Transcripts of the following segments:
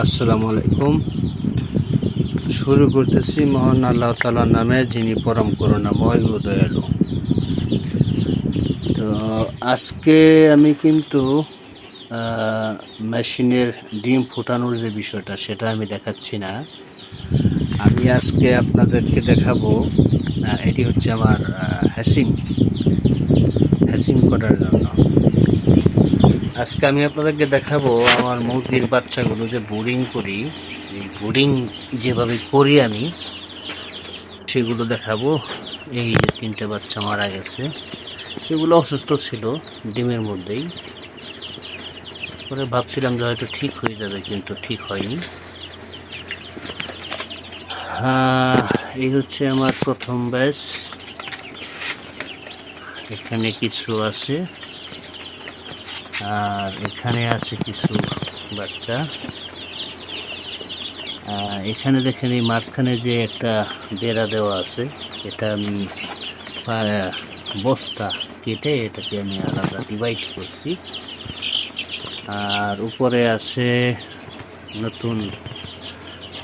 আসসালামু আলাইকুম। শুরু করতেছি মহান আল্লাহ তালার নামে, যিনি পরম করুণাময় ও দয়ালু। তো আজকে আমি কিন্তু মেশিনের ডিম ফুটানোর যে বিষয়টা, সেটা আমি দেখাচ্ছি না। আমি আজকে আপনাদেরকে দেখাবো এটি হচ্ছে আমার হ্যাসিং। হ্যাসিং করার জন্য। আজকে আমি আপনাদেরকে দেখাবো আমার মুরগির বাচ্চাগুলো যে বোরিং করি, এই বোর্ডিং যেভাবে করি আমি, সেগুলো দেখাবো। এই যে তিনটে বাচ্চা মারা গেছে। এগুলো অসুস্থ ছিল, ডিমের মধ্যেই। পরে ভাবছিলাম যে হয়তো ঠিক হয়ে যাবে, কিন্তু ঠিক হয়নি। হ্যাঁ এই হচ্ছে আমার প্রথম ব্যাচ। এখানে কিছু আছে। আর এখানে আছে কিছু বাচ্চা। এখানে দেখেন এই মাঝখানে যে একটা বেড়া দেওয়া আছে, এটা আমি বস্তা কেটে এটাকে আমি আলাদা ডিভাইড করছি। আর উপরে আছে নতুন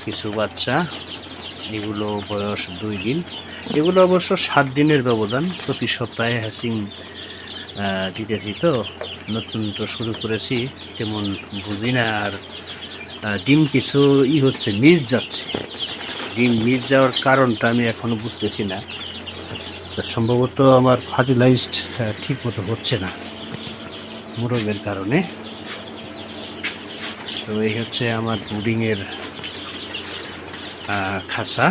কিছু বাচ্চা, এগুলো বয়স দুই দিন। এগুলো অবশ্য সাত দিনের ব্যবধান, প্রতি সপ্তাহে হ্যাসিং দিতেছি তো নতুন তো শুরু করেছি, তেমন বুঝি না। আর ডিম কিছু ই হচ্ছে, মিস যাচ্ছে। ডিম মিস যাওয়ার কারণটা আমি এখনও বুঝতেছি না। সম্ভবত আমার ফার্টিলাইজড ঠিক মতো হচ্ছে না, মোরগের কারণে। তো এই হচ্ছে আমার বোর্ডিংয়ের খাসা।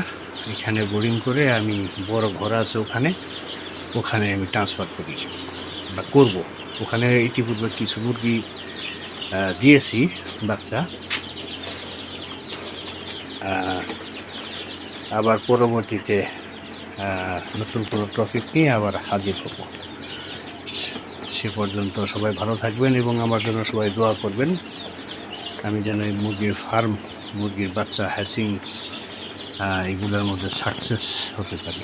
এখানে বোর্ডিং করে আমি বড় ঘর আছে ওখানে ওখানে আমি ট্রান্সফার করি বা করব। ওখানে ইতিপূর্বে কিছু মুরগি দিয়েছি, বাচ্চা। আবার পরবর্তীতে নতুন কোনো টপিক নিয়ে আবার হাজির হব। সে পর্যন্ত সবাই ভালো থাকবেন এবং আমার জন্য সবাই দোয়া করবেন। আমি যেন এই মুরগির ফার্ম, মুরগির বাচ্চা, হ্যাচিং এগুলোর মধ্যে সাকসেস হতে পারি।